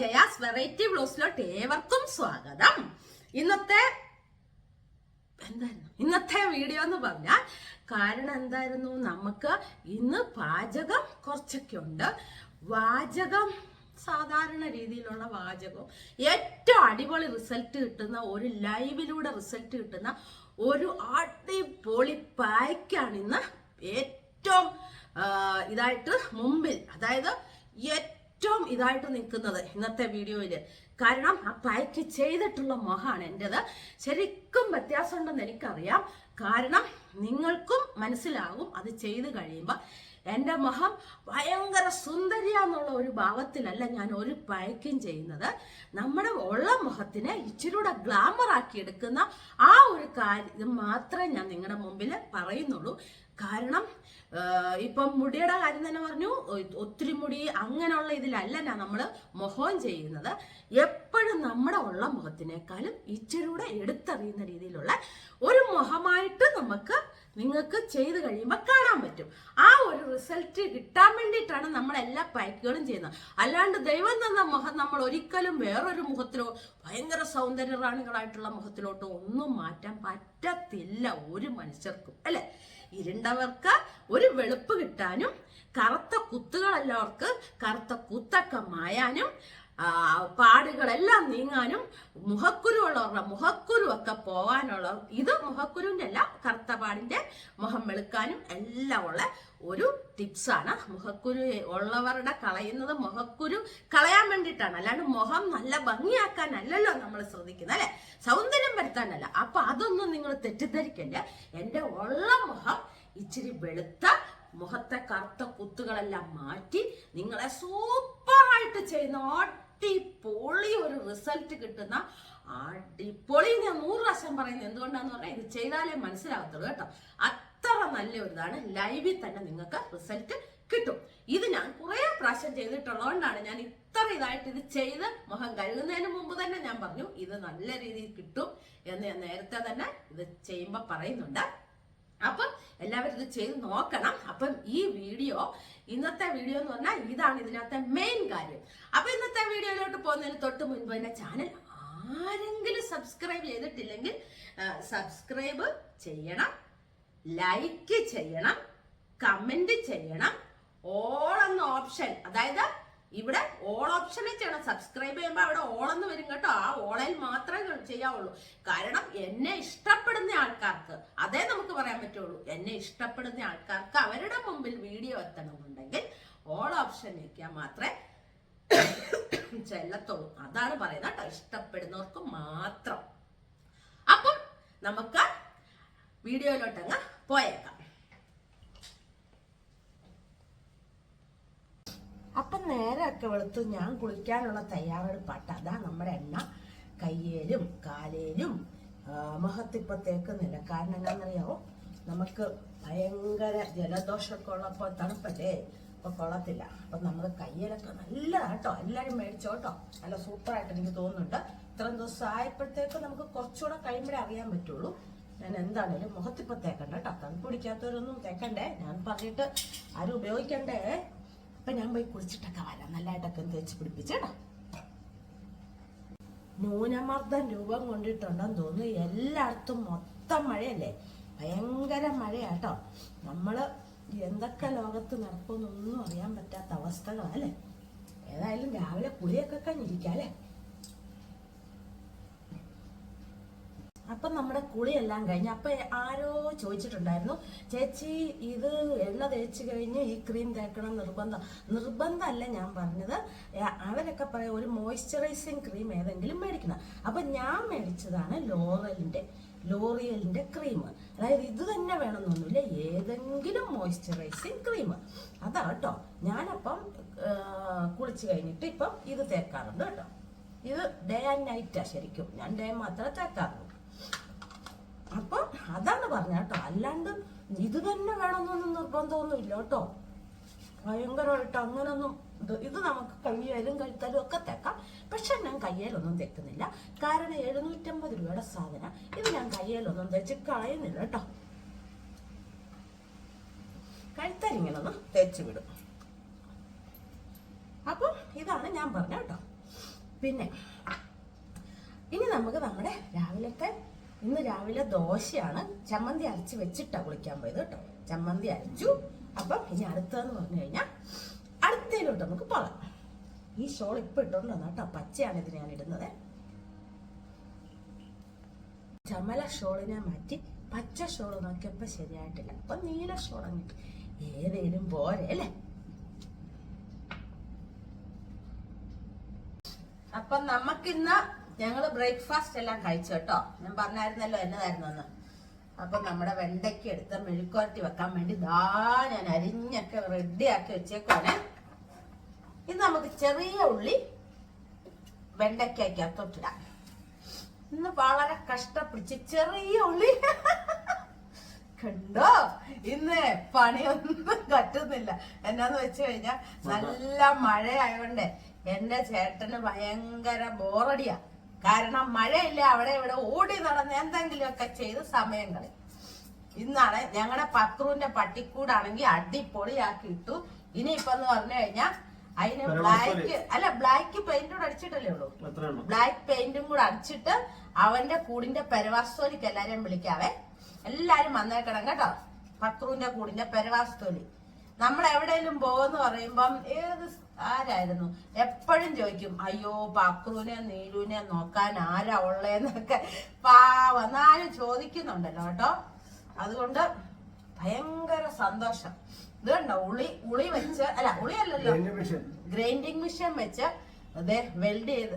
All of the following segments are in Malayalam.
ജയാസ് വെറൈറ്റി ബ്ലോസിലോട്ട് ഏവർക്കും സ്വാഗതം. ഇന്നത്തെ എന്തായിരുന്നു? ഇന്നത്തെ വീഡിയോ എന്ന് പറഞ്ഞാൽ കാരണം എന്തായിരുന്നു? നമുക്ക് ഇന്ന് പാചകം കുറച്ചൊക്കെ ഉണ്ട്. വാചകം സാധാരണ രീതിയിലുള്ള വാചകം ഏറ്റവും അടിപൊളി റിസൾട്ട് കിട്ടുന്ന ഒരു ലൈവിലൂടെ റിസൾട്ട് കിട്ടുന്ന ഒരു അടിപൊളി പായ്ക്കാണ് ഇന്ന് ഏറ്റവും ഇതായിട്ട് മുമ്പിൽ അതായത് ഏറ്റവും ഇതായിട്ട് നിൽക്കുന്നത് ഇന്നത്തെ വീഡിയോയിൽ കാരണം ആ പായ്ക്ക് ചെയ്തിട്ടുള്ള മുഖമാണ് എന്റെത് ശരിക്കും വ്യത്യാസമുണ്ടെന്ന് എനിക്കറിയാം. കാരണം നിങ്ങൾക്കും മനസ്സിലാകും അത് ചെയ്ത് കഴിയുമ്പോൾ എന്റെ മുഖം ഭയങ്കര സുന്ദരിയാന്നുള്ള ഒരു ഭാവത്തിലല്ല ഞാൻ ഒരു പയക്കും ചെയ്യുന്നത്. നമ്മുടെ ഉള്ള മുഖത്തിനെ ഇച്ചിരൂടെ ഗ്ലാമർ ആക്കി എടുക്കുന്ന ആ ഒരു കാര്യം മാത്രമേ ഞാൻ നിങ്ങളുടെ മുമ്പിൽ പറയുന്നുള്ളൂ. കാരണം ഇപ്പം മുടിയുടെ കാര്യം തന്നെ പറഞ്ഞു. ഒത്തിരി മുടി അങ്ങനെയുള്ള ഇതിലല്ല ഞാൻ നമ്മൾ മുഖവും ചെയ്യുന്നത്. എപ്പോഴും നമ്മുടെ ഉള്ള മുഖത്തിനേക്കാളും ഇച്ചിരൂടെ എടുത്തറിയുന്ന രീതിയിലുള്ള ഒരു മുഖമായിട്ട് നമുക്ക് നിങ്ങൾക്ക് ചെയ്ത് കഴിയുമ്പോൾ കാണാൻ പറ്റും. ആ ഒരു റിസൾട്ട് കിട്ടാൻ വേണ്ടിയിട്ടാണ് നമ്മൾ എല്ലാ പാക്കുകളും ചെയ്യുന്നത്. അല്ലാണ്ട് ദൈവം തന്ന മുഖം നമ്മൾ ഒരിക്കലും വേറൊരു മുഖത്തിലോ ഭയങ്കര സൗന്ദര്യ റാണികളായിട്ടുള്ള മുഖത്തിലോട്ടോ ഒന്നും മാറ്റാൻ പറ്റത്തില്ല ഒരു മനുഷ്യർക്കും. അല്ലെ? ഇരുണ്ടവർക്ക് ഒരു വെളുപ്പ് കിട്ടാനും കറുത്ത കുത്തുകളല്ലവർക്ക് കറുത്ത കുത്തൊക്കെ മായാനും ആ, പാടുകളെല്ലാം നീങ്ങാനും മുഖക്കുരു ഉള്ളവരുടെ മുഖക്കുരു ഒക്കെ പോകാനുള്ള ഇത് മുഹക്കുരുവിന്റെ അല്ല കറുത്തപാടിന്റെ മുഖം വെളുക്കാനും എല്ലാം ഉള്ള ഒരു ടിപ്സാണ് മുഖക്കുരു ഉള്ളവരുടെ കളയുന്നത് മുഖക്കുരു കളയാൻ വേണ്ടിയിട്ടാണ്. അല്ലാണ്ട് മുഖം നല്ല ഭംഗിയാക്കാനല്ലല്ലോ നമ്മൾ ശ്രദ്ധിക്കുന്നത് അല്ലെ? സൗന്ദര്യം വരുത്താനല്ല. അപ്പൊ അതൊന്നും നിങ്ങൾ തെറ്റിദ്ധരിക്കല്ല എന്റെ ഉള്ള മുഖം ഇച്ചിരി വെളുത്ത മുഖത്തെ കറുത്ത കുത്തുകളെല്ലാം മാറ്റി നിങ്ങളെ സൂപ്പറായിട്ട് ചെയ്യുന്ന അടിപൊളി ഒരു റിസൾട്ട് കിട്ടുന്ന അടിപൊളി ഞാൻ നൂറ് പ്രാവശ്യം പറയുന്നത് എന്തുകൊണ്ടാന്ന് പറഞ്ഞാൽ ഇത് ചെയ്താലേ മനസ്സിലാകത്തുള്ളൂ കേട്ടോ. അത്ര നല്ല ഒരിതാണ് ലൈവിൽ തന്നെ നിങ്ങൾക്ക് റിസൾട്ട് കിട്ടും. ഇത് ഞാൻ കുറേ പ്രാവശ്യം ചെയ്തിട്ടുള്ളതുകൊണ്ടാണ് ഞാൻ ഇത്ര ഇതായിട്ട് ഇത് ചെയ്ത് മുഖം കഴുകുന്നതിന് മുമ്പ് തന്നെ ഞാൻ പറഞ്ഞു ഇത് നല്ല രീതിയിൽ കിട്ടും എന്ന് ഞാൻ നേരത്തെ തന്നെ ഇത് ചെയ്യുമ്പോൾ പറയുന്നുണ്ട്. അപ്പം എല്ലാവരും ഇത് ചെയ്ത് നോക്കണം. അപ്പം ഈ വീഡിയോ ഇന്നത്തെ വീഡിയോ എന്ന് പറഞ്ഞാൽ ഇതാണ് ഇതിനകത്തെ മെയിൻ കാര്യം. അപ്പൊ ഇന്നത്തെ വീഡിയോയിലോട്ട് പോകുന്നതിന് തൊട്ട് മുൻപ് തന്നെ ചാനൽ ആരെങ്കിലും സബ്സ്ക്രൈബ് ചെയ്തിട്ടില്ലെങ്കിൽ സബ്സ്ക്രൈബ് ചെയ്യണം ലൈക്ക് ചെയ്യണം കമന്റ് ചെയ്യണം. ഓൾ എന്ന ഓപ്ഷൻ അതായത് ഇവിടെ ഓൾ ഓപ്ഷനിൽ ചെയ്യണം. സബ്സ്ക്രൈബ് ചെയ്യുമ്പോൾ അവിടെ ഓൾ എന്ന് വരും കേട്ടോ. ആ ഓളയിൽ മാത്രമേ ചെയ്യാവുള്ളൂ. കാരണം എന്നെ ഇഷ്ടപ്പെടുന്ന ആൾക്കാർക്ക് അതേ നമുക്ക് പറയാൻ പറ്റുള്ളൂ. എന്നെ ഇഷ്ടപ്പെടുന്ന ആൾക്കാർക്ക് അവരുടെ മുമ്പിൽ വീഡിയോ എത്തണമെന്നുണ്ടെങ്കിൽ ഓൾ ഓപ്ഷൻ വയ്ക്കാൻ മാത്രമേ ചെല്ലത്തുള്ളൂ. അതാണ് പറയുന്നത് കേട്ടോ. ഇഷ്ടപ്പെടുന്നവർക്ക് മാത്രം. അപ്പം നമുക്ക് വീഡിയോയിലോട്ടങ്ങ് പോയേക്കാം അപ്പം നേരമൊക്കെ വെളുത്ത് ഞാൻ കുളിക്കാനുള്ള തയ്യാറെടുപ്പാട്ട. അതാ നമ്മുടെ എണ്ണ. കയ്യേലും കാലേലും മഹത്തിപ്പത്തേക്ക് നില കാരണം എന്താണെന്നറിയാവോ നമുക്ക് ഭയങ്കര ജലദോഷമൊക്കെ ഉള്ളപ്പോൾ തണുപ്പല്ലേ? അപ്പൊ കൊള്ളത്തില്ല. അപ്പൊ നമ്മൾ കയ്യിലൊക്കെ നല്ലതാട്ടോ എല്ലാരും മേടിച്ചോട്ടോ നല്ല സൂപ്പറായിട്ട് എനിക്ക് തോന്നുന്നുണ്ട്. ഇത്രയും ദിവസം ആയപ്പോഴത്തേക്ക് നമുക്ക് കുറച്ചുകൂടെ കഴിയുമ്പോഴേ അറിയാൻ പറ്റുള്ളൂ. ഞാൻ എന്താണേലും മുഖത്തിപ്പോൾ തേക്കണ്ട കേട്ടോ തണുപ്പ് പിടിക്കാത്തവരൊന്നും തേക്കണ്ടേ? ഞാൻ പറഞ്ഞിട്ട് ആരും ഉപയോഗിക്കണ്ടേ? അപ്പൊ ഞാൻ പോയി കുളിച്ചിട്ടൊക്കെ വരാം. നല്ലതായിട്ടൊക്കെ തേച്ച് പിടിപ്പിച്ചേടാ ന്യൂനമർദ്ദം രൂപം കൊണ്ടിട്ടുണ്ടെന്ന് തോന്നുന്നു. എല്ലായിടത്തും മൊത്തം മഴയല്ലേ? ഭയങ്കര മഴയാട്ടോ നമ്മൾ എന്തൊക്കെ ലോകത്ത് നടക്കുമെന്നൊന്നും അറിയാൻ പറ്റാത്ത അവസ്ഥകളല്ലേ ഏതായാലും രാവിലെ കുളിയൊക്കെ കഴിഞ്ഞിരിക്കാം അല്ലേ? അപ്പൊ നമ്മുടെ കുളിയെല്ലാം കഴിഞ്ഞ് അപ്പൊ ആരോ ചോദിച്ചിട്ടുണ്ടായിരുന്നു ചേച്ചി ഇത് എണ്ണ തേച്ച് കഴിഞ്ഞ് ഈ ക്രീം തേക്കണം നിർബന്ധം നിർബന്ധമല്ല ഞാൻ പറഞ്ഞത് അവരൊക്കെ പറയാം ഒരു മോയ്സ്ചറൈസിങ് ക്രീം ഏതെങ്കിലും മേടിക്കണം. അപ്പൊ ഞാൻ മേടിച്ചതാണ് ലോറലിന്റെ ലോറിയലിന്റെ ക്രീം. അതായത് ഇത് തന്നെ വേണമെന്നൊന്നുമില്ല ഏതെങ്കിലും മോയ്സ്ചറൈസിങ് ക്രീം. അതാ കേട്ടോ. ഞാനപ്പം കുളിച്ച് കഴിഞ്ഞിട്ട് ഇപ്പം ഇത് തേക്കാറുണ്ട് കേട്ടോ. ഇത് ഡേ ആൻഡ് നൈറ്റാ ശരിക്കും. ഞാൻ ഡേ മാത്രമേ തേക്കാറുള്ളൂ. അപ്പൊ അതാണ് പറഞ്ഞ കേട്ടോ. അല്ലാണ്ട് ഇത് തന്നെ വേണമെന്നൊന്നും നിർബന്ധമൊന്നും ഇല്ല കേട്ടോ. ഭയങ്കരമായിട്ട് അങ്ങനൊന്നും ഇത് ഇത് നമുക്ക് കയ്യേലും കഴുത്താലും ഒക്കെ തേക്കാം. പക്ഷെ ഞാൻ കയ്യേലൊന്നും തെക്കുന്നില്ല. കാരണം എഴുന്നൂറ്റമ്പത് രൂപയുടെ സാധനം. ഇത് ഞാൻ കയ്യേലൊന്നും തേച്ച് കളയുന്നില്ല കേട്ടോ. കഴുത്തരിങ്ങനൊന്ന് തേച്ച് വിടും. അപ്പം ഇതാണ് ഞാൻ പറഞ്ഞ കേട്ടോ. പിന്നെ ഇനി നമുക്ക് നമ്മുടെ രാവിലത്തെ ഇന്ന് രാവിലെ ദോശയാണ്. ചമ്മന്തി അരച്ച് വെച്ചിട്ടാ കുളിക്കാൻ പോയത് കേട്ടോ. ചമ്മന്തി അരച്ചു. അപ്പം ഇനി അടുത്തതെന്ന് പറഞ്ഞു കഴിഞ്ഞാൽ അടുത്തതിലോട്ട് നമുക്ക് പോകാം. ഈ ഷോൾ ഇപ്പൊ ഇട്ടോണ്ട് കേട്ടോ. പച്ചയാണ് ഇത് ഞാൻ ഇടുന്നത്. ചമല ഷോളിനെ മാറ്റി പച്ച ഷോൾ നോക്കിയപ്പോ ശരിയായിട്ടില്ല. അപ്പൊ നീല ഷോൾ അങ്ങിട്ട് ഏതേലും പോരെ അല്ലേ? അപ്പൊ നമുക്കിന്ന് ഞങ്ങൾ ബ്രേക്ക്ഫാസ്റ്റ് എല്ലാം കഴിച്ചു കേട്ടോ. ഞാൻ പറഞ്ഞായിരുന്നല്ലോ എന്നതായിരുന്നു അന്ന്. അപ്പൊ നമ്മുടെ വെണ്ടയ്ക്ക് എടുത്ത് മെഴുക്കുരട്ടി വെക്കാൻ വേണ്ടി ദാ ഞാൻ അരിഞ്ഞൊക്കെ റെഡിയാക്കി വെച്ചേക്കോനെ ഇന്ന് നമുക്ക് ചെറിയ ഉള്ളി വെണ്ടയ്ക്കകത്തോട്ടിടാം ഇന്ന് വളരെ കഷ്ടപ്പിടിച്ച് ചെറിയ ഉള്ളി. കണ്ടോ? ഇന്ന് പണിയൊന്നും പറ്റുന്നില്ല. എന്നാന്ന് വെച്ചു കഴിഞ്ഞാൽ നല്ല മഴയായോണ്ട് എന്റെ ചേട്ടന് ഭയങ്കര ബോറടിയാ കാരണം മഴയില്ല അവിടെ ഇവിടെ ഓടി നടന്ന് എന്തെങ്കിലുമൊക്കെ ചെയ്ത് സമയം കളി ഇന്നാണ് ഞങ്ങളുടെ പക്രൂന്റെ പട്ടിക്കൂടാണെങ്കിൽ അടിപൊളിയാക്കി ഇട്ടു. ഇനിയിപ്പൊ എന്ന് പറഞ്ഞു കഴിഞ്ഞാൽ അതിന് ബ്ലാക്ക് അല്ല ബ്ലാക്ക് പെയിന്റ് കൂടെ അടിച്ചിട്ടല്ലേ ഉള്ളൂ. ബ്ലാക്ക് പെയിന്റും കൂടെ അടിച്ചിട്ട് അവന്റെ കൂടിന്റെ പെരവാസ്തോലിക്ക് എല്ലാരെയും വിളിക്കാവേ. എല്ലാരും വന്നേക്കണം കേട്ടോ. പത്രൂന്റെ കൂടിന്റെ പെരവാസ്തോലി. നമ്മൾ എവിടെയെങ്കിലും പോകുന്ന പറയുമ്പം ഏത് ആരായിരുന്നു? എപ്പോഴും ചോദിക്കും അയ്യോ പക്രുവിനെ നീലുവിനെ നോക്കാൻ ആരാ ഉള്ളേന്നൊക്കെ. പാവം ആരും ചോദിക്കുന്നുണ്ടല്ലോ കേട്ടോ. അതുകൊണ്ട് ഭയങ്കര സന്തോഷം. ഇത് കണ്ടോ ഉളി ഉളി വെച്ച് അല്ല ഉളി അല്ലല്ലോ ഗ്രൈൻഡിങ് മെഷീൻ വെച്ച് അതെ വെൽഡ് ചെയ്ത്.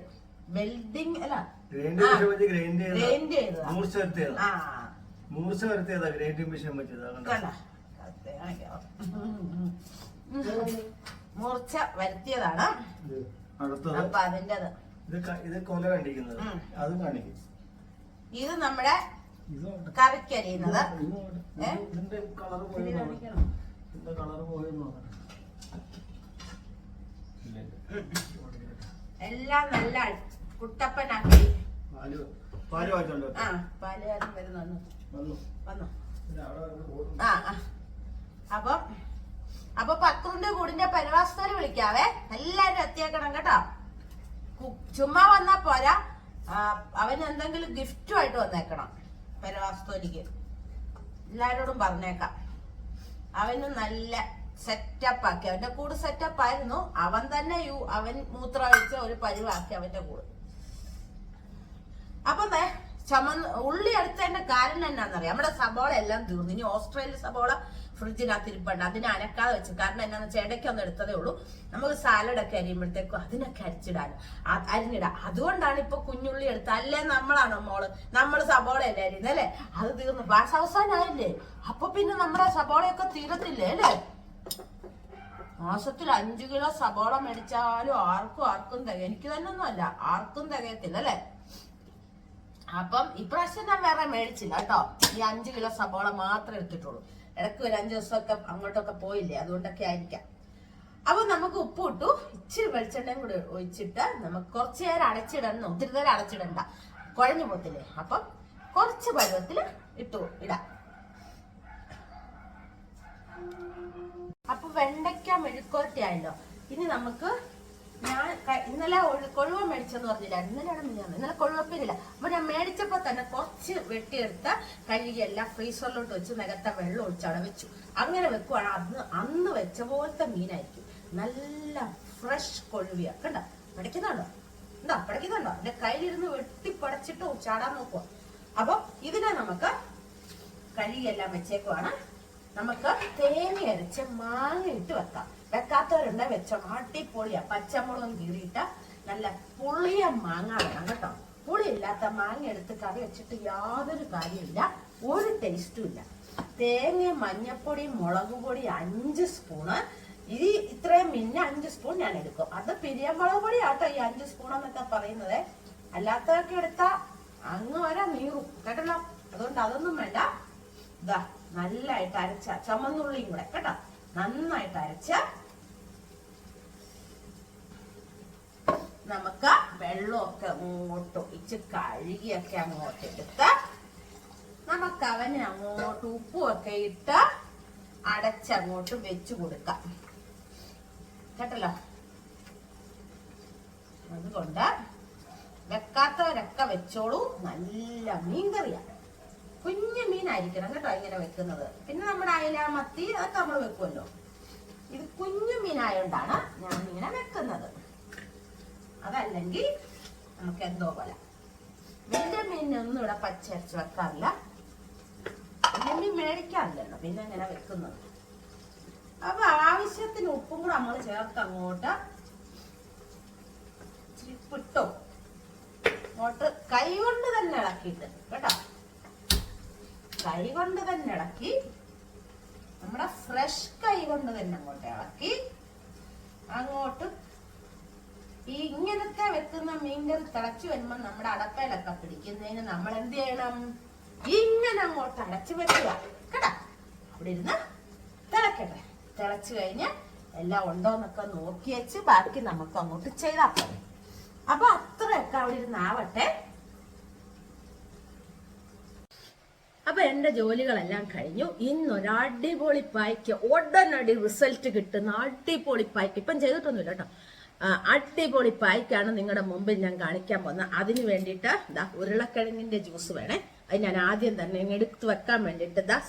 വെൽഡിങ് അല്ല. ഗ്രൈൻഡിങ് മെഷീൻ വെച്ച് ഗ്രൈൻഡ് ചെയ്ത് ആ. മൂർച്ച വരുത്തിയതാ ഗ്രൈൻഡിംഗ് മെഷീൻ വെച്ചത് അതുകൊണ്ട് കണ്ട? മൂർച്ച വരുത്തിയതാണ്. അടുത്തത്. അപ്പൊ അതിന്റെ ഇത് കൊല കണ്ടിരിക്കുന്നത്. അതും കാണിക്കും. ഇത് നമ്മുടെ. കറിക്കരിയുന്നത് ഇതിന്റെ കളർ ഇതിന്റെ കളർ. എല്ലാം നല്ല കുട്ടപ്പനാക്കി. പാൽ പാൽ ആ വരുന്നു. വന്നു. വന്നു. വന്ന്. ആ ആ. അപ്പം അപ്പൊ പക്രുന്റെ കൂടിന്റെ പരിവാസത്തോര് വിളിക്കാവേ. എല്ലാരും എത്തിയേക്കണം കേട്ടോ. ചുമ്മാ വന്നാ പോരാ. അവൻ എന്തെങ്കിലും ഗിഫ്റ്റും ആയിട്ട് വന്നേക്കണം പരിവാസത്തോലിക്ക് എല്ലാരോടും പറഞ്ഞേക്കാം. അവന് നല്ല സെറ്റപ്പ് ആക്കി. അവന്റെ കൂട് സെറ്റപ്പ് ആയിരുന്നു. അവൻ തന്നെ യു അവൻ മൂത്രമൊഴിച്ച ഒരു പരിവാക്കി അവന്റെ കൂട്. അപ്പൊ ചമന്ന് ഉള്ളി എടുത്തതിന്റെ കാരണം എന്നാന്നറിയാം. നമ്മുടെ സബോള എല്ലാം തീർന്നു. ഇനി ഓസ്ട്രേലിയ സബോള ഫ്രിഡ്ജിനകത്ത് ഇരിപ്പുണ്ട് അതിനെ അനക്കാതെ വെച്ചു. കാരണം എന്നാന്ന് വെച്ചാൽ ഇടയ്ക്ക് ഒന്ന് എടുത്തതേ ഉള്ളൂ. നമുക്ക് സാലഡ് ഒക്കെ അരിയുമ്പോഴത്തേക്കും അതിനൊക്കെ അരിച്ചിടാൻ. അരിഞ്ഞിടുക അരിഞ്ഞിടാം. അതുകൊണ്ടാണ് ഇപ്പൊ കുഞ്ഞുള്ളി എടുത്ത. അല്ലേ നമ്മളാണോ മോൾ? നമ്മൾ സബോള അല്ലേ അരിയുന്നത് അല്ലേ? അത് തീർന്നു. പാസ് അവസാനമായില്ലേ അപ്പൊ പിന്നെ നമ്മുടെ സബോളയൊക്കെ തീരത്തില്ലേ അല്ലേ? മാസത്തിൽ അഞ്ചു കിലോ സബോള മേടിച്ചാലും ആർക്കും ആർക്കും തികയും. എനിക്ക് തന്നെ ഒന്നും അല്ല ആർക്കും തികയത്തില്ല അല്ലേ? അപ്പം ഇപ്രാവശ്യം ഞാൻ വേറെ മേടിച്ചില്ല കേട്ടോ. ഈ അഞ്ചു കിലോ സബോള മാത്രമേ എടുത്തിട്ടുള്ളൂ. ഇടയ്ക്ക് ഒരു അഞ്ചു ദിവസമൊക്കെ അങ്ങോട്ടൊക്കെ പോയില്ലേ അതുകൊണ്ടൊക്കെ ആയിരിക്കാം. അപ്പൊ നമുക്ക് ഉപ്പ് ഇട്ടു. ഇച്ചിരി വെളിച്ചെണ്ണയും കൂടി ഒഴിച്ചിട്ട് നമുക്ക് കുറച്ച് നേരം അടച്ചിടണം ഒത്തിരി നേരം അടച്ചിടണ്ട. കുഴഞ്ഞു പോത്തില്ലേ അപ്പം കുറച്ച് പരുവത്തിൽ ഇട്ടു ഇടാം. അപ്പൊ വെണ്ടയ്ക്ക മെഴുക്കോറ്റ ആയല്ലോ. ഇനി നമുക്ക് ഞാൻ ഇന്നലെ കൊഴുവ മേടിച്ചെന്ന് പറഞ്ഞില്ല. ഇന്നലെയാണ് ഞാൻ ഇന്നലെ കൊഴുവപ്പേരില്ല അപ്പൊ ഞാൻ മേടിച്ചപ്പോ തന്നെ കുറച്ച് വെട്ടിയെടുത്ത കഴുകി എല്ലാം ഫ്രീസറിലോട്ട് വെച്ച് നികത്ത വെള്ളം ഒഴിച്ച് അവിടെ വെച്ചു. അങ്ങനെ വെക്കുവാണ്. അന്ന് അന്ന് വെച്ച പോലത്തെ മീനായിരിക്കും. നല്ല ഫ്രഷ് കൊഴുവിയ. കണ്ട? പഠിക്കുന്നുണ്ടോ? എന്താ പഠിക്കുന്നുണ്ടോ? എന്റെ കയ്യിലിരുന്ന് വെട്ടിപ്പടച്ചിട്ട് ചാടാൻ നോക്കുക അപ്പൊ ഇതിനെ നമുക്ക് കഴുകിയെല്ലാം വെച്ചേക്കുവാണ്. നമുക്ക് തേങ്ങ മാങ്ങ ഇട്ട് വെക്കാം. വെക്കാത്തവരുണ്ട് വെച്ച. അടിപൊളിയാ. പച്ചമുളകും കീറിയിട്ട് നല്ല പുളിയ മാങ്ങ വേണം കേട്ടോ. പുളിയില്ലാത്ത മാങ്ങ എടുത്ത് കറി വെച്ചിട്ട് യാതൊരു കാര്യമില്ല ഒരു ടേസ്റ്റും ഇല്ല. തേങ്ങ മഞ്ഞപ്പൊടി മുളക് പൊടി അഞ്ച് സ്പൂണ് ഈ ഇത്രയും മിന്ന അഞ്ച് സ്പൂൺ ഞാൻ എടുക്കും. അത് പിരിയമുളക് പൊടി ആട്ടോ ഈ അഞ്ച് സ്പൂൺ എന്നൊക്കെ പറയുന്നത്. അല്ലാത്തതൊക്കെ എടുത്താ അങ്ങ് വരെ നീറും. കേട്ടല്ലോ? അതുകൊണ്ട് അതൊന്നും വേണ്ട. ഇതാ നല്ലായിട്ട് അരച്ച ചുമന്നുള്ളിയും കൂടെ കേട്ടോ? നന്നായിട്ട് അരച്ച നമുക്ക് വെള്ളമൊക്കെ അങ്ങോട്ട് ഒഴിച്ച് കഴുകിയൊക്കെ അങ്ങോട്ട് എടുത്ത് നമുക്ക് അവന് അങ്ങോട്ട് ഉപ്പുമൊക്കെ ഇട്ട് അടച്ചങ്ങോട്ട് വെച്ചു കൊടുക്കാം. കേട്ടല്ലോ? അതുകൊണ്ട് വെക്കാത്തവരൊക്കെ വെച്ചോളൂ. നല്ല മീൻകറിയാണ്. കുഞ്ഞു മീനായിരിക്കണം കേട്ടോ ഇങ്ങനെ വെക്കുന്നത്. പിന്നെ നമ്മുടെ അയില മത്തി അതൊക്കെ നമ്മൾ വെക്കുമല്ലോ. ഇത് കുഞ്ഞു മീനായോണ്ടാണ് ഞാൻ ഇങ്ങനെ വെക്കുന്നത്. അതല്ലെങ്കിൽ നമുക്ക് എന്തോ പോലെ. വലിയ മീനൊന്നും ഇവിടെ പച്ചരച്ച് വെക്കാറില്ല. മീൻ മേടിക്കാറില്ലല്ലോ. പിന്നെ ഇങ്ങനെ വെക്കുന്നത്. അപ്പൊ ആവശ്യത്തിന് ഉപ്പും കൂടെ നമ്മൾ ചേർത്ത് അങ്ങോട്ട് ഇച്ചിരി പിട്ടും അങ്ങോട്ട് കൈ കൊണ്ട് തന്നെ ഇളക്കിയിട്ട് കേട്ടോ. കൈ കൊണ്ട് തന്നെ ഇളക്കി. നമ്മുടെ ഫ്രഷ് കൈ കൊണ്ട് തന്നെ അങ്ങോട്ട് ഇളക്കി. അങ്ങോട്ട് ഈ ഇങ്ങനത്തെ വെക്കുന്ന മീൻകറി തിളച്ചു വരുമ്പോ നമ്മുടെ അടപ്പയിലൊക്കെ പിടിക്കുന്നതിന് നമ്മൾ എന്ത് ചെയ്യണം? ഇങ്ങനെ അങ്ങോട്ട് അടച്ചു വെക്കുക കേട്ടാ? അവിടെ ഇരുന്ന് തിളക്കട്ടെ. തിളച്ചു കഴിഞ്ഞ് എല്ലാം ഉണ്ടോന്നൊക്കെ നോക്കി വെച്ച് ബാക്കി നമുക്ക് അങ്ങോട്ട് ചെയ്താൽ പോരെ. അപ്പൊ അത്രയൊക്കെ അവിടെ ഇരുന്നാവട്ടെ അപ്പൊ എന്റെ ജോലികളെല്ലാം കഴിഞ്ഞു. ഇന്നൊരു അടിപൊളി പായ്ക്ക് ഉടനടി റിസൾട്ട് കിട്ടുന്ന അടിപൊളി പായ്ക്ക് ഇപ്പം ചെയ്തിട്ടൊന്നുമില്ല കേട്ടോ. അടിപൊളി പായ്ക്കാണ് നിങ്ങളുടെ മുമ്പിൽ ഞാൻ കാണിക്കാൻ പോകുന്നത്. അതിന് വേണ്ടിയിട്ട് ദാ ഉരുളക്കിഴങ്ങിന്റെ ജ്യൂസ് വേണേ. അത് ഞാൻ ആദ്യം തന്നെ എടുത്തു വെക്കാൻ വേണ്ടിയിട്ട് ദാ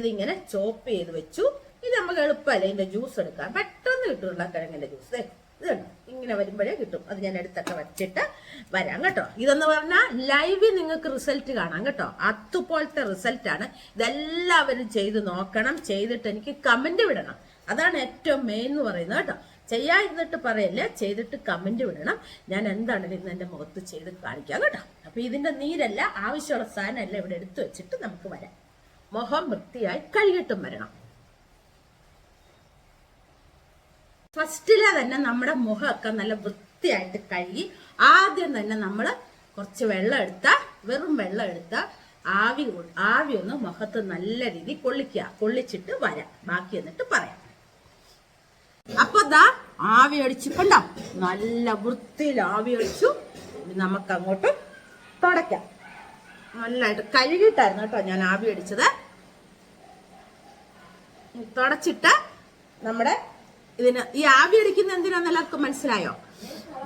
ഇതിങ്ങനെ ചോപ്പ് ചെയ്ത് വെച്ചു. ഇത് നമുക്ക് എളുപ്പമല്ലേ ഇതിന്റെ ജ്യൂസ് എടുക്കാൻ? പെട്ടെന്ന് കിട്ടും ഉരുളക്കിഴങ്ങിന്റെ ജ്യൂസ് ഇത് കണ്ടോ? ഇങ്ങനെ വരുമ്പോഴേ കിട്ടും. അത് ഞാൻ എടുത്തൊക്കെ വെച്ചിട്ട് വരാം കേട്ടോ. ഇതെന്ന് പറഞ്ഞാൽ ലൈവിൽ നിങ്ങൾക്ക് റിസൾട്ട് കാണാം കേട്ടോ. അതുപോലത്തെ റിസൾട്ടാണ് ഇതെല്ലാവരും ചെയ്ത് നോക്കണം. ചെയ്തിട്ട് എനിക്ക് കമന്റ് വിടണം. അതാണ് ഏറ്റവും മെയിൻ എന്ന് പറയുന്നത് കേട്ടോ. ചെയ്യാതിരുന്നിട്ട് പറയല്ലേ ചെയ്തിട്ട് കമന്റ് വിടണം. ഞാൻ എന്താണ് ഇന്ന് എന്റെ മുഖത്ത് ചെയ്ത് കാണിക്കാം കേട്ടോ. അപ്പൊ ഇതിന്റെ നീരല്ല ആവശ്യമുള്ള സാധനം എല്ലാം ഇവിടെ എടുത്തു വെച്ചിട്ട് നമുക്ക് വരാം. മുഖം വൃത്തിയായി കഴുകിട്ടും വരണം. ഫസ്റ്റിലെ തന്നെ നമ്മുടെ മുഖമൊക്കെ നല്ല വൃത്തിയായിട്ട് കഴുകി ആദ്യം തന്നെ നമ്മൾ കുറച്ച് വെള്ളം എടുത്ത വെറും വെള്ളം എടുത്ത ആവി ആവി ഒന്ന് മുഖത്ത് നല്ല രീതിയിൽ കൊള്ളിക്കുക. കൊള്ളിച്ചിട്ട് വരാം. ബാക്കി എന്നിട്ട് പറയാം. അപ്പൊ ദാ ആവി അടിച്ചിട്ടുണ്ടോ നല്ല വൃത്തിയിൽ ആവി അടിച്ചു. നമുക്ക് അങ്ങോട്ട് തുടയ്ക്കാം. നന്നായിട്ട് കഴുകിയിട്ടായിരുന്നു കേട്ടോ ഞാൻ ആവി അടിച്ചത്. തുടച്ചിട്ട് നമ്മുടെ ഇതിന് ഈ ആവി അടിക്കുന്ന എന്തിനാന്ന് എല്ലാവർക്കും മനസ്സിലായോ?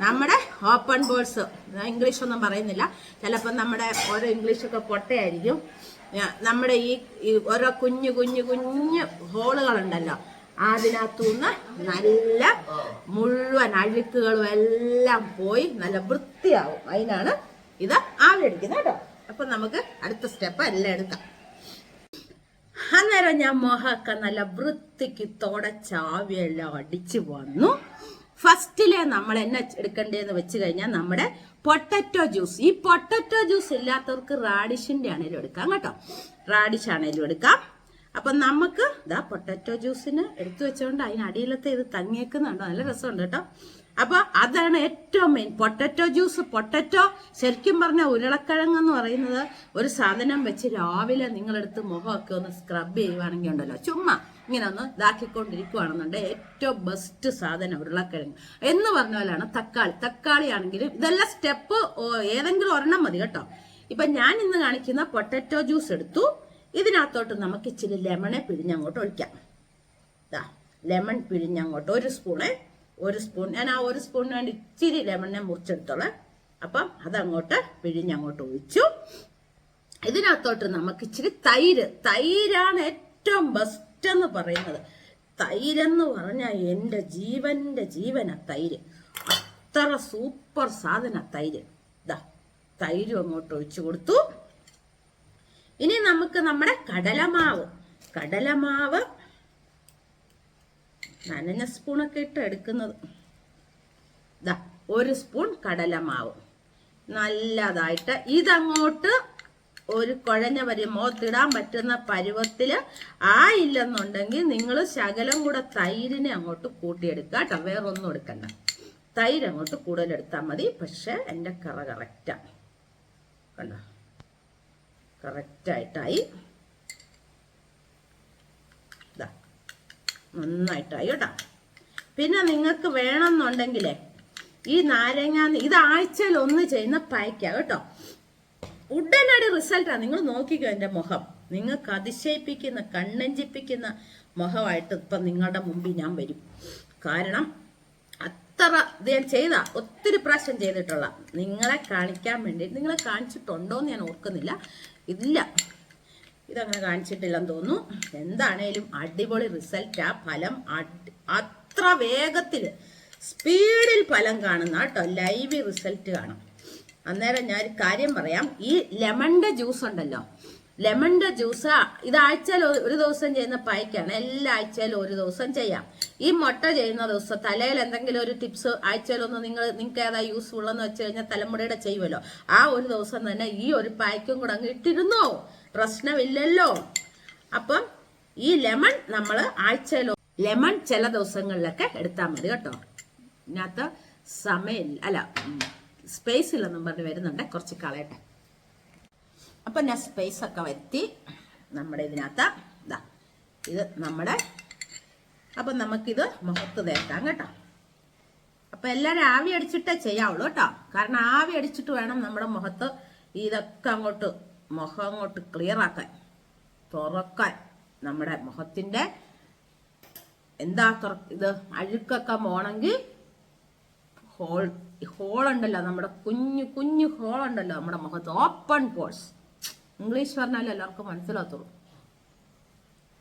നമ്മുടെ ഓപ്പൺ ബോൾസ് ഇംഗ്ലീഷ് ഒന്നും പറയുന്നില്ല. ചിലപ്പോൾ നമ്മുടെ ഓരോ ഇംഗ്ലീഷൊക്കെ പൊട്ടയായിരിക്കും. നമ്മുടെ ഈ ഓരോ കുഞ്ഞു കുഞ്ഞു കുഞ്ഞു ഹോളുകളുണ്ടല്ലോ അതിനകത്തുനിന്ന് നല്ല മുഴുവൻ അഴുക്കുകളും എല്ലാം പോയി നല്ല വൃത്തിയാവും. അതിനാണ് ഇത് ആവി അടിക്കുന്നത് കേട്ടോ. അപ്പൊ നമുക്ക് അടുത്ത സ്റ്റെപ്പ് എല്ലാം എടുക്കാം. അന്നേരം ഞാൻ മുഖമൊക്കെ നല്ല വൃത്തിക്ക് തുടച്ചാവിയെല്ലാം അടിച്ചു വന്നു. ഫസ്റ്റിലെ നമ്മൾ എന്നെ എടുക്കേണ്ടതെന്ന് വെച്ച് കഴിഞ്ഞാൽ നമ്മുടെ പൊട്ടറ്റോ ജ്യൂസ്. ഈ പൊട്ടറ്റോ ജ്യൂസ് ഇല്ലാത്തവർക്ക് റാഡിഷിന്റെ ആണേലും എടുക്കാം കേട്ടോ. റാഡിഷ് ആണേലും എടുക്കാം. അപ്പൊ നമുക്ക് ഇതാ പൊട്ടറ്റോ ജ്യൂസിന് എടുത്തു വെച്ചോണ്ട് അതിനടിയിലത്തെ ഇത് തങ്ങിയേക്കുന്നുണ്ടോ. നല്ല രസമുണ്ട് കേട്ടോ. അപ്പൊ അതാണ് ഏറ്റവും മെയിൻ പൊട്ടറ്റോ ജ്യൂസ് പൊട്ടറ്റോ ശരിക്കും പറഞ്ഞ ഉരുളക്കിഴങ്ങ് എന്ന് പറയുന്നത് ഒരു സാധനം വെച്ച് രാവിലെ നിങ്ങളെടുത്ത് മുഖമൊക്കെ ഒന്ന് സ്ക്രബ് ചെയ്യുവാണെങ്കിൽ ഉണ്ടല്ലോ. ചുമ്മാ ഇങ്ങനെ ഒന്ന് ഇതാക്കിക്കൊണ്ടിരിക്കുവാണെന്നുണ്ടെങ്കിൽ ഏറ്റവും ബെസ്റ്റ് സാധനം ഉരുളക്കിഴങ്ങ്. എന്ന് പറഞ്ഞ പോലെയാണ് തക്കാളി. തക്കാളി ആണെങ്കിലും ഇതെല്ലാം സ്റ്റെപ്പ് ഏതെങ്കിലും ഒരെണ്ണം മതി കേട്ടോ. ഇപ്പൊ ഞാൻ ഇന്ന് കാണിക്കുന്ന പൊട്ടറ്റോ ജ്യൂസ് എടുത്തു. ഇതിനകത്തോട്ട് നമുക്ക് ഇച്ചിരി ലെമണെ പിഴിഞ്ഞങ്ങോട്ട് ഒഴിക്കാം. ലെമൺ പിഴിഞ്ഞങ്ങോട്ട് ഒരു സ്പൂണ് ഒരു സ്പൂൺ. ഞാൻ ആ ഒരു സ്പൂണിന് വേണ്ടി ഇച്ചിരി ലെമണിനെ മുറിച്ചെടുത്തോളാം. അപ്പം അതങ്ങോട്ട് പിഴിഞ്ഞങ്ങോട്ട് ഒഴിച്ചു. ഇതിനകത്തോട്ട് നമുക്ക് ഇച്ചിരി തൈര്. തൈരാണ് ഏറ്റവും ബെസ്റ്റ് എന്ന് പറയുന്നത്. തൈരെന്ന് പറഞ്ഞാൽ എന്റെ ജീവന്റെ ജീവന തൈര്. അത്ര സൂപ്പർ സാധന തൈര്. ഇതാ തൈരും അങ്ങോട്ട് ഒഴിച്ചു കൊടുത്തു. ഇനി നമുക്ക് നമ്മുടെ കടലമാവ്. കടലമാവ് നനഞ്ഞ സ്പൂണൊക്കെ ഇട്ട് എടുക്കുന്നത്. ദാ ഒരു സ്പൂൺ കടലമാവ്. നല്ലതായിട്ട് ഇതങ്ങോട്ട് ഒരു കുഴഞ്ഞ തിടാൻ പറ്റുന്ന പരുവത്തിൽ ഇല്ലെന്നുണ്ടെങ്കിൽ നിങ്ങൾ ശകലം കൂടെ തൈരിനെ അങ്ങോട്ട് കൂട്ടിയെടുക്കുക കേട്ടോ. വേറൊന്നും എടുക്കണ്ട. തൈര് അങ്ങോട്ട് കൂടുതലെടുത്താൽ മതി. പക്ഷെ എന്റെ കറ കറക്റ്റാണ് കണ്ടോ? കറക്റ്റായിട്ടായി നന്നായിട്ടായി കേട്ടോ. പിന്നെ നിങ്ങൾക്ക് വേണമെന്നുണ്ടെങ്കിലേ ഈ നാരങ്ങ ഇത് ആഴ്ചയിൽ ഒന്ന് ചെയ്യുന്ന പായ്ക്ക കേട്ടോ. ഉടനടി റിസൾട്ടാണ് നിങ്ങൾ നോക്കിക്കോ എന്റെ മുഖം. നിങ്ങൾക്ക് അതിശയിപ്പിക്കുന്ന കണ്ണഞ്ചിപ്പിക്കുന്ന മുഖമായിട്ട് ഇപ്പം നിങ്ങളുടെ മുമ്പിൽ ഞാൻ വരും. കാരണം അത്ര ഇത് ഞാൻ ചെയ്ത ഒത്തിരി പ്രാവശ്യം ചെയ്തിട്ടുള്ള നിങ്ങളെ കാണിക്കാൻ വേണ്ടി നിങ്ങളെ കാണിച്ചിട്ടുണ്ടോ എന്ന് ഞാൻ ഓർക്കുന്നില്ല. ഇല്ല. ഇതങ്ങനെ കാണിച്ചിട്ടില്ലെന്ന് തോന്നുന്നു. എന്താണേലും അടിപൊളി റിസൾട്ട് ഫലം അത്ര വേഗത്തിൽ സ്പീഡിൽ ഫലം കാണുന്ന കേട്ടോ ലൈവ് റിസൾട്ട് കാണും. അന്നേരം ഞാൻ ഒരു കാര്യം പറയാം. ഈ ലെമണിന്റെ ജ്യൂസ് ഉണ്ടല്ലോ. ലെമണിന്റെ ജ്യൂസ് ഇത് ആഴ്ചയിൽ ഒരു ഒരു ദിവസം ചെയ്യുന്ന പായ്ക്കാണ്. എല്ലാ ആഴ്ചയിലും ഒരു ദിവസം ചെയ്യാം. ഈ മുട്ട ചെയ്യുന്ന ദിവസം തലയിൽ എന്തെങ്കിലും ഒരു ടിപ്സ് ആഴ്ചയിലൊന്ന് നിങ്ങൾ നിങ്ങൾക്ക് ഏതാ യൂസ്ഫുൾ എന്ന് വെച്ച് കഴിഞ്ഞാൽ തലമുടിയുടെ ചെയ്യുമല്ലോ. ആ ഒരു ദിവസം തന്നെ ഈ ഒരു പായ്ക്കും കൂടെ അങ്ങ് ഇട്ടിരുന്നോ? പ്രശ്നമില്ലല്ലോ. അപ്പം ഈ ലെമൺ നമ്മൾ ആഴ്ചയിലോ ലെമൺ ചില ദിവസങ്ങളിലൊക്കെ എടുത്താൽ മതി കേട്ടോ. ഇതിനകത്ത് സമയമില്ല അല്ല സ്പേസ് ഇല്ലെന്നും പറഞ്ഞ് വരുന്നുണ്ട്. കുറച്ച് കളയട്ടെ. അപ്പം ഞാൻ സ്പേസ് ഒക്കെ വരുത്തി നമ്മുടെ ഇതിനകത്ത് ഇതാ ഇത് നമ്മുടെ അപ്പം നമുക്കിത് മുഖത്ത് തേക്കാം കേട്ടോ. അപ്പം എല്ലാവരും ആവി അടിച്ചിട്ടേ ചെയ്യാവുള്ളൂ കേട്ടോ. കാരണം ആവി അടിച്ചിട്ട് വേണം നമ്മുടെ മുഖത്ത് ഇതൊക്കെ അങ്ങോട്ട് മുഖം അങ്ങോട്ട് ക്ലിയർ ആക്കാൻ തുറക്കാൻ നമ്മുടെ മുഖത്തിന്റെ എന്താ ഇത് അഴുക്കൊക്കെ പോണെങ്കിൽ ഹോൾ ഉണ്ടല്ലോ നമ്മുടെ കുഞ്ഞു കുഞ്ഞു ഹോൾ ഉണ്ടല്ലോ നമ്മുടെ മുഖത്ത് ഓപ്പൺ പോൾസ് ഇംഗ്ലീഷ് പറഞ്ഞാലും എല്ലാവർക്കും മനസ്സിലാത്തുള്ളൂ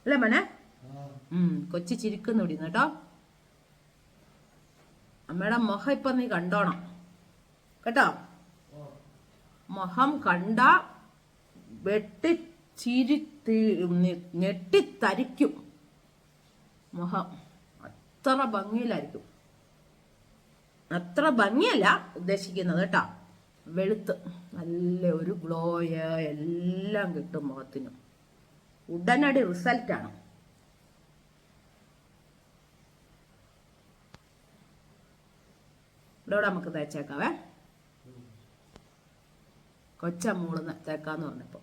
അല്ലേ മോനെ? കൊച്ചു ചിരിക്കുന്നു ഇവിടുന്ന് കേട്ടോ. അമ്മയുടെ മുഖം ഇപ്പൊ നീ കണ്ടോണം. കേട്ടോ? മുഖം കണ്ട വെട്ടി ചിരി ഞെട്ടിത്തരിക്കും. മുഖം അത്ര ഭംഗിയിലായിരിക്കും. അത്ര ഭംഗിയല്ല ഉദ്ദേശിക്കുന്നത് കേട്ടോ. വെളുത്ത് നല്ല ഒരു ഗ്ലോയ എല്ലാം കിട്ടും മുഖത്തിന്. ഉടനടി റിസൾട്ടാണ് ഇവിടെ നമുക്ക് തേച്ചേക്കാവേ. കൊച്ച മൂൾ തേക്കാന്ന് പറഞ്ഞപ്പോ.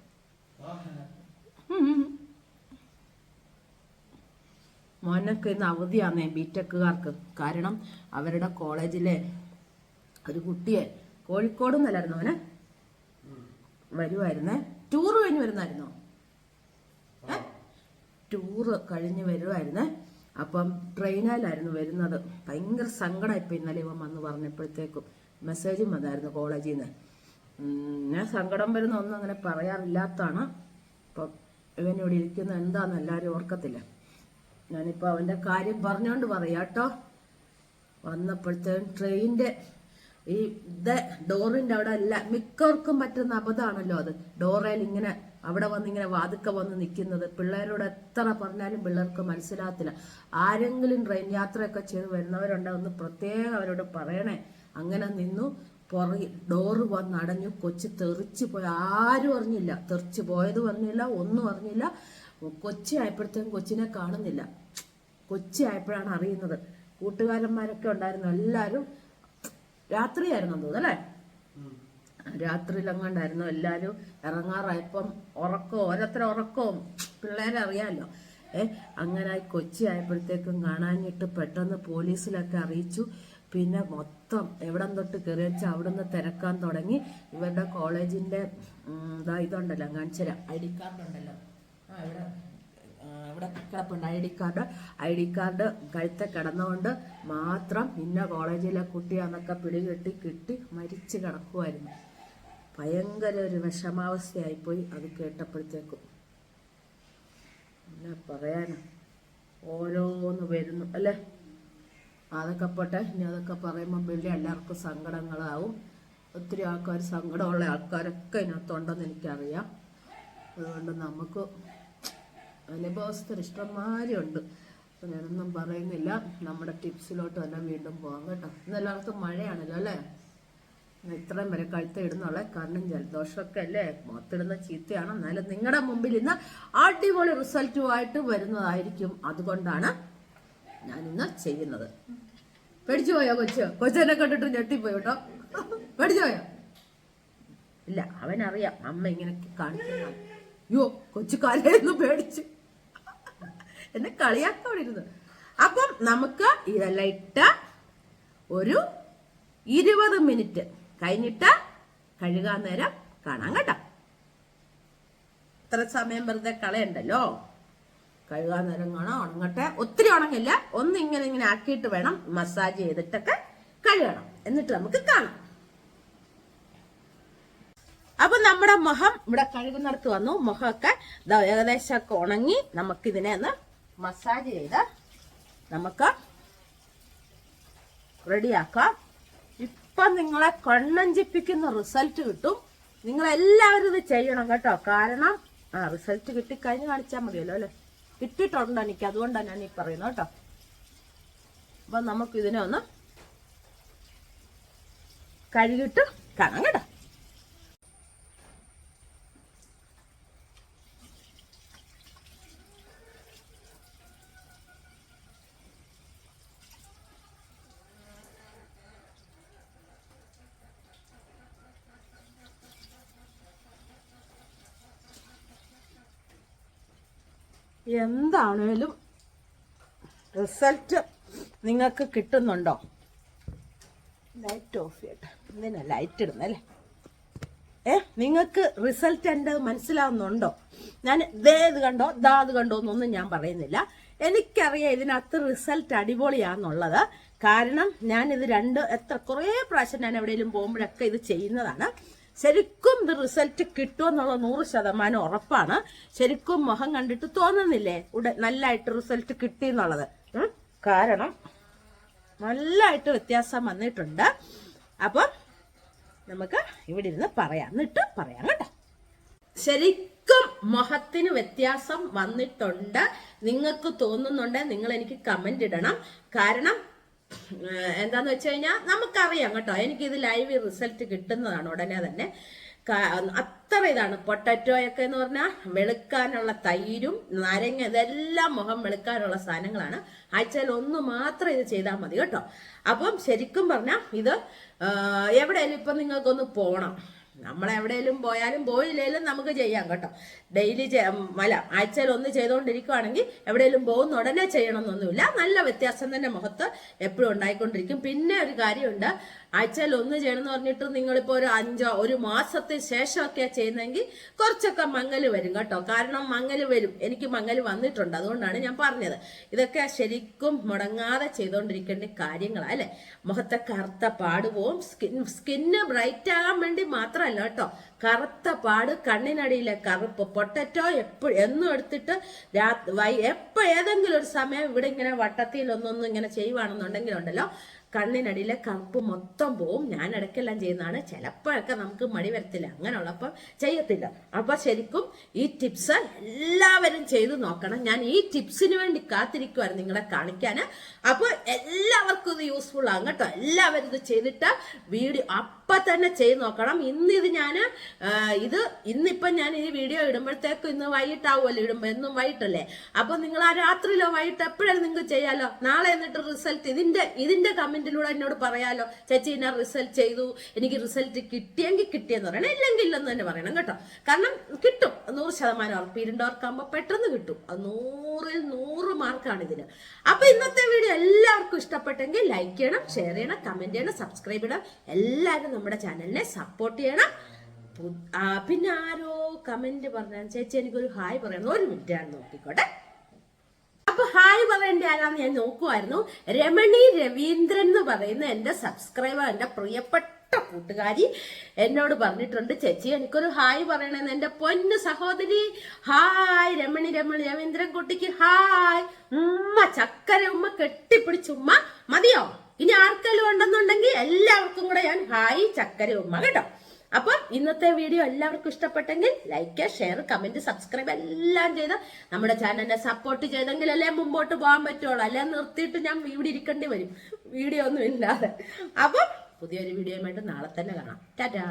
മോനൊക്കെ ഇന്ന് അവധിയാന്നേ ബിടെക്കുകാർക്ക്. കാരണം അവരുടെ കോളേജിലെ ഒരു കുട്ടിയെ കോഴിക്കോട് നിന്നല്ലായിരുന്നു അവന് വരുമായിരുന്നേ ടൂർ കഴിഞ്ഞ് വരുന്നായിരുന്നോ? ടൂറ് കഴിഞ്ഞ് വരുമായിരുന്നേ അപ്പം ട്രെയിനിലായിരുന്നു വരുന്നത്. ഭയങ്കര സങ്കടമായിപ്പോ ഇന്നലെ ഇവൻ വന്ന് പറഞ്ഞപ്പോഴത്തേക്കും. മെസ്സേജും വന്നായിരുന്നു കോളേജിൽ നിന്ന് ഞാൻ സങ്കടം വരുന്ന ഒന്നും അങ്ങനെ പറയാറില്ലാത്താണ് അപ്പം ഇവനോട് ഇരിക്കുന്ന എന്താന്ന് എല്ലാവരും ഓർക്കത്തില്ല. ഞാനിപ്പോൾ അവന്റെ കാര്യം പറഞ്ഞുകൊണ്ട് പറയാട്ടോ വന്നപ്പോഴത്തെ ട്രെയിനിന്റെ ഈ ഇത് ഡോറിന്റെ അവിടെ അല്ല മിക്കവർക്കും പറ്റുന്ന അബദ്ധമാണല്ലോ അത്. ഡോറയിൽ ഇങ്ങനെ അവിടെ വന്ന് ഇങ്ങനെ വാതുക്ക വന്ന് നിൽക്കുന്നത് പിള്ളേരോട് എത്ര പറഞ്ഞാലും പിള്ളേർക്ക് മനസ്സിലാകത്തില്ല. ആരെങ്കിലും ട്രെയിൻ യാത്രയൊക്കെ ചെയ്ത് വരുന്നവരുണ്ടോ ഒന്ന് പ്രത്യേകം അവരോട് പറയണേ. അങ്ങനെ നിന്നു. പുറകെ ഡോറ് വന്ന് അടഞ്ഞു കൊച്ചു തെറിച്ച് പോയി. ആരും അറിഞ്ഞില്ല. തെറിച്ച് പോയത് പറഞ്ഞില്ല ഒന്നും അറിഞ്ഞില്ല. കൊച്ചി ആയപ്പോഴത്തേക്കും കൊച്ചിനെ കാണുന്നില്ല. കൊച്ചി ആയപ്പോഴാണ് അറിയുന്നത്. കൂട്ടുകാരന്മാരൊക്കെ ഉണ്ടായിരുന്നു. എല്ലാവരും രാത്രിയായിരുന്നു തോന്നുന്നു അല്ലേ? രാത്രിയിലെങ്ങാണ്ടായിരുന്നു എല്ലാവരും ഇറങ്ങാറായപ്പം ഉറക്കവും ഓരോരുത്തരും ഉറക്കവും പിള്ളേരെ അറിയാമല്ലോ ഏ അങ്ങനെ കൊച്ചി ആയപ്പോഴത്തേക്കും കാണാനിട്ട് പെട്ടെന്ന് പോലീസിലൊക്കെ അറിയിച്ചു. പിന്നെ മൊത്തം എവിടം തൊട്ട് കയറി വെച്ചാൽ അവിടെ നിന്ന് തിരക്കാൻ തുടങ്ങി. ഇവരുടെ കോളേജിന്റെ ഉം, ഇതാ ഇതുണ്ടല്ലോ കാണിച്ചര ഐ ഡി കാർഡ് ഉണ്ടല്ലോ. ആ ഇവിടെ ഇവിടെ കിടപ്പുണ്ട്. I D card. I D card കഴുത്തെ കിടന്നുകൊണ്ട് മാത്രം ഇന്ന കോളേജിലെ കുട്ടിയാന്നൊക്കെ പിടികെട്ടി കിട്ടി മരിച്ചു കിടക്കുമായിരുന്നു ഭയങ്കര ഒരു വിഷമാവസ്ഥയായിപ്പോയി അത് കേട്ടപ്പോഴത്തേക്കും. എന്നാ പറയാനാ? ഓരോന്ന് വരുന്നു. അല്ലേ? അതൊക്കെ പോട്ടെ ഇനി അതൊക്കെ പറയുമ്പോൾ വലിയ എല്ലാവർക്കും സങ്കടങ്ങളാവും. ഒത്തിരി ആൾക്കാർ സങ്കടമുള്ള ആൾക്കാരൊക്കെ ഇതിനകത്തുണ്ടെന്ന് എനിക്കറിയാം. അതുകൊണ്ട് നമുക്ക് അനുഭവസ്ഥർ ഇഷ്ടംമാരി ഉണ്ട് അപ്പൊ ഞാനൊന്നും പറയുന്നില്ല. നമ്മുടെ ടിപ്സിലോട്ട് തന്നെ വീണ്ടും പോകാം കേട്ടോ. ഇന്ന് എല്ലാവർക്കും മഴയാണല്ലോ അല്ലേ? ഇത്രയും വരെ കഴുത്ത് ഇടുന്നുള്ള കാരണം ജലദോഷമൊക്കെ അല്ലേ? മുഖത്തിടുന്ന ചീത്തയാണ്. എന്നാലും നിങ്ങളുടെ മുമ്പിൽ ഇന്ന് അടിപൊളി റിസൾട്ടുമായിട്ട് വരുന്നതായിരിക്കും. അതുകൊണ്ടാണ് ഞാനിന്ന് ചെയ്യുന്നത്. പേടിച്ചു പോയോ കൊച്ചു? കൊച്ചെന്നെ കണ്ടിട്ട് ഞെട്ടിപ്പോയി കേട്ടോ. പേടിച്ചു പോയോ? ഇല്ല അവനറിയാം. അമ്മ ഇങ്ങനെ കാണിക്കുന്ന അയ്യോ കൊച്ചു കലയെന്ന് പേടിച്ചു. എന്നെ കളിയാക്കാൻ ഇരുന്നു അപ്പം നമുക്ക് ഇതെല്ലാം ഇട്ട് ഒരു ഇരുപത് മിനിറ്റ് കഴിഞ്ഞിട്ട് കഴുകാൻ നേരം കാണാം കേട്ടോ. ഇത്ര സമയം വെറുതെ കളയണ്ടല്ലോ? കഴുകാൻ നേരം കാണാം ഉണങ്ങട്ടെ. ഒത്തിരി ഉണങ്ങില്ല. ഒന്ന് ഇങ്ങനെ ഇങ്ങനെ ആക്കിയിട്ട് വേണം മസാജ് ചെയ്തിട്ടൊക്കെ കഴുകണം. എന്നിട്ട് നമുക്ക് കാണാം. അപ്പൊ നമ്മുടെ മുഖം ഇവിടെ കഴുകുന്നിടത്ത് വന്നു. മുഖമൊക്കെ ദാ ഏകദേശം ഒക്കെ ഉണങ്ങി നമുക്ക് ഇതിനെ ഒന്ന് മസാജ് ചെയ്ത് നമുക്ക് റെഡിയാക്കാം. ഇപ്പൊ നിങ്ങളെ കണ്ണഞ്ചിപ്പിക്കുന്ന റിസൾട്ട് കിട്ടും. നിങ്ങളെല്ലാവരും ഇത് ചെയ്യണം കേട്ടോ. കാരണം ആ റിസൾട്ട് കിട്ടിക്കഴിഞ്ഞ് കാണിച്ചാൽ മതിയല്ലോ അല്ലെ? കിട്ടിയിട്ടുണ്ട് എനിക്ക് അതുകൊണ്ടാണ് ഞാൻ ഈ പറയുന്നത് കേട്ടോ. അപ്പൊ നമുക്കിതിനെ ഒന്ന് കഴുകിട്ട് കാണാം കേട്ടോ. എന്താണേലും റിസൾട്ട് നിങ്ങൾക്ക് കിട്ടുന്നുണ്ടോ? ലൈറ്റ് ഓഫ് ചെയ്യട്ടെ. എന്തിനാ ലൈറ്റ് ഇടുന്നല്ലേ ഏ നിങ്ങൾക്ക് റിസൾട്ട് എന്റെ മനസ്സിലാവുന്നുണ്ടോ? ഞാൻ ദേ ഇത് കണ്ടോ ദാ അത് കണ്ടോ എന്നൊന്നും ഞാൻ പറയുന്നില്ല. എനിക്കറിയാം ഇതിനകത്ത് റിസൾട്ട് അടിപൊളിയാന്നുള്ളത് കാരണം ഞാൻ ഇത് രണ്ട് എത്ര കുറേ പ്രാവശ്യം ഞാൻ എവിടെയെങ്കിലും പോകുമ്പോഴൊക്കെ ഇത് ചെയ്യുന്നതാണ്. ശരിക്കും ഇത് റിസൾട്ട് കിട്ടുമെന്നുള്ള നൂറ് ശതമാനം ഉറപ്പാണ്. ശരിക്കും മുഖം കണ്ടിട്ട് തോന്നുന്നില്ലേ? ഉട നല്ലതായിട്ട് റിസൾട്ട് കിട്ടി എന്നുള്ളത്. കാരണം നല്ലതായിട്ട് വ്യത്യാസം വന്നിട്ടുണ്ട്. അപ്പം നമുക്ക് ഇവിടെ ഇരുന്ന് പറയാം. എന്നിട്ട് പറയാം കേട്ടോ. ശരിക്കും മുഖത്തിന് വ്യത്യാസം വന്നിട്ടുണ്ട്. നിങ്ങൾക്ക് തോന്നുന്നുണ്ട്. നിങ്ങൾ എനിക്ക് കമന്റ് ഇടണം. കാരണം എന്താന്ന് വെച്ച് കഴിഞ്ഞാൽ നമുക്കറിയാം കേട്ടോ എനിക്ക് ഇത് ലൈവ് റിസൾട്ട് കിട്ടുന്നതാണ് ഉടനെ തന്നെ. അത്ര ഇതാണ് പൊട്ടറ്റോയൊക്കെ എന്ന് പറഞ്ഞാൽ വെളുക്കാനുള്ള തൈരും നാരങ്ങ ഇതെല്ലാം മുഖം വെളുക്കാനുള്ള സാധനങ്ങളാണ്. ആഴ്ചയിൽ ഒന്ന് മാത്രം ഇത് ചെയ്താൽ മതി കേട്ടോ. അപ്പം ശരിക്കും പറഞ്ഞാൽ ഇത് എവിടെയായാലും ഇപ്പം നിങ്ങൾക്കൊന്ന് പോകണം നമ്മൾ പോയാലും പോയില്ലെങ്കിലും നമുക്ക് ചെയ്യാം കേട്ടോ. ഡെയിലി അല്ല ആഴ്ചയിൽ ഒന്ന് ചെയ്തുകൊണ്ടിരിക്കുവാണെങ്കിൽ എവിടെയെങ്കിലും പോകുന്ന ഉടനെ ചെയ്യണമെന്നൊന്നുമില്ല. നല്ല വ്യത്യാസം തന്നെ മുഖത്ത് എപ്പോഴും ഉണ്ടായിക്കൊണ്ടിരിക്കും. പിന്നെ ഒരു കാര്യമുണ്ട്. ആഴ്ചയിൽ ഒന്ന് ചെയ്യണമെന്ന് പറഞ്ഞിട്ട് നിങ്ങളിപ്പോൾ ഒരു അഞ്ചോ ഒരു മാസത്തിന് ശേഷമൊക്കെ ചെയ്യുന്നെങ്കിൽ കുറച്ചൊക്കെ മങ്ങൽ വരും കേട്ടോ. കാരണം മങ്ങൽ വരും. എനിക്ക് മങ്ങൽ വന്നിട്ടുണ്ട്. അതുകൊണ്ടാണ് ഞാൻ പറഞ്ഞത്. ഇതൊക്കെ ശരിക്കും മുടങ്ങാതെ ചെയ്തുകൊണ്ടിരിക്കേണ്ട കാര്യങ്ങളാണ് അല്ലേ? മുഖത്തെ കറുത്ത പാട് പോവും. സ്കിൻ സ്കിന്ന് ബ്രൈറ്റ് ആകാൻ വേണ്ടി മാത്രമല്ല കേട്ടോ. കറുത്ത പാട് കണ്ണിനടിയിലെ കറുപ്പ് പൊട്ടറ്റോ എപ്പോഴും എന്നും എടുത്തിട്ട് രാ വൈ ഏതെങ്കിലും ഒരു സമയം ഇവിടെ ഇങ്ങനെ വട്ടത്തിൽ ഒന്നൊന്നും ഇങ്ങനെ ചെയ്യുവാണെന്നുണ്ടെങ്കിലുണ്ടല്ലോ കണ്ണിനടിയിലെ കറുപ്പ് മൊത്തം പോവും. ഞാൻ ഇടയ്ക്കെല്ലാം ചെയ്യുന്നതാണ്. ചിലപ്പോഴൊക്കെ നമുക്ക് മടി വരത്തില്ല. അങ്ങനെയുള്ളപ്പോൾ ചെയ്യത്തില്ല. അപ്പോൾ ശരിക്കും ഈ ടിപ്സ് എല്ലാവരും ചെയ്തു നോക്കണം. ഞാൻ ഈ ടിപ്സിന് വേണ്ടി കാത്തിരിക്കുമായിരുന്നു നിങ്ങളെ കാണിക്കാൻ. അപ്പോൾ എല്ലാവർക്കും ഇത് യൂസ്ഫുൾ ആകും കേട്ടോ. എല്ലാവരും ഇത് ചെയ്തിട്ട് വീഡിയോ അപ്പം തന്നെ ചെയ്ത് നോക്കണം. ഇന്ന് ഇത് ഞാൻ ഇത് ഇന്നിപ്പം ഞാൻ ഈ വീഡിയോ ഇടുമ്പോഴത്തേക്കും ഇന്ന് വൈകിട്ടാവുമല്ലോ ഇടുമ്പോൾ എന്നും വൈകിട്ടല്ലേ? അപ്പൊ നിങ്ങൾ ആ രാത്രിയിലോ വൈകിട്ട് എപ്പോഴും നിങ്ങൾക്ക് ചെയ്യാലോ? നാളെ എന്നിട്ട് റിസൾട്ട് ഇതിന്റെ ഇതിന്റെ കമന്റിലൂടെ എന്നോട് പറയാലോ. ചേച്ചി ഞാൻ റിസൾട്ട് ചെയ്തു. എനിക്ക് റിസൾട്ട് കിട്ടിയെങ്കിൽ കിട്ടിയെന്ന് പറയണം. ഇല്ലെങ്കിൽ ഇല്ലെന്ന് തന്നെ പറയണം കേട്ടോ. കാരണം കിട്ടും. നൂറ് ശതമാനം ഉറപ്പ് ഇരുണ്ടോർക്കാകുമ്പോൾ പെട്ടെന്ന് കിട്ടും. അത് നൂറിൽ നൂറ് മാർക്കാണ് ഇതിന്. അപ്പൊ ഇന്നത്തെ വീഡിയോ എല്ലാവർക്കും ഇഷ്ടപ്പെട്ടെങ്കിൽ ലൈക്ക് ചെയ്യണം ഷെയർ ചെയ്യണം കമന്റ് ചെയ്യണം സബ്സ്ക്രൈബ് ചെയ്യണം എല്ലാവരും നമ്മുടെ ചാനലിനെ സപ്പോർട്ട് ചെയ്യണം. പിന്നെ ആരോ കമന്റ് പറഞ്ഞാൽ ചേച്ചി എനിക്കൊരു ഹായ് പറയണം ഒരു മിനിറ്റ് ഞാൻ നോക്കിക്കോട്ടെ. അപ്പൊ ഹായ് പറയേണ്ട ആരാന്ന് ഞാൻ നോക്കുമായിരുന്നു രമണി രവീന്ദ്രൻ എന്ന് പറയുന്ന എന്റെ സബ്സ്ക്രൈബർ എന്റെ പ്രിയപ്പെട്ട കൂട്ടുകാരി എന്നോട് പറഞ്ഞിട്ടുണ്ട് ചേച്ചി എനിക്കൊരു ഹായ് പറയണെന്ന് എന്റെ പൊന്നു സഹോദരി. ഹായ് രമണി രമണി രവീന്ദ്രൻ കുട്ടിക്ക് ഹായ്. ഉമ്മ ചക്കര ഉമ്മ കെട്ടിപ്പിടിച്ചുമ്മ മതിയോ? ഇനി ആർക്കെല്ലാം ഉണ്ടെന്നുണ്ടെങ്കിൽ എല്ലാവർക്കും കൂടെ ഞാൻ ഹായ് ചക്കര ഉമ്മ കേട്ടോ. അപ്പം ഇന്നത്തെ വീഡിയോ എല്ലാവർക്കും ഇഷ്ടപ്പെട്ടെങ്കിൽ ലൈക്ക് ഷെയർ കമന്റ് സബ്സ്ക്രൈബ് എല്ലാം ചെയ്ത് നമ്മുടെ ചാനലിനെ സപ്പോർട്ട് ചെയ്തെങ്കിലല്ലേ മുമ്പോട്ട് പോകാൻ പറ്റുള്ളൂ. അല്ലെ നിർത്തിയിട്ട് ഞാൻ ഇവിടെ ഇരിക്കേണ്ടി വരും. വീഡിയോ ഒന്നും ഇല്ലാതെ. അപ്പം പുതിയൊരു വീഡിയോയുമായിട്ട് നാളെ തന്നെ കാണാം. ടാറ്റാ.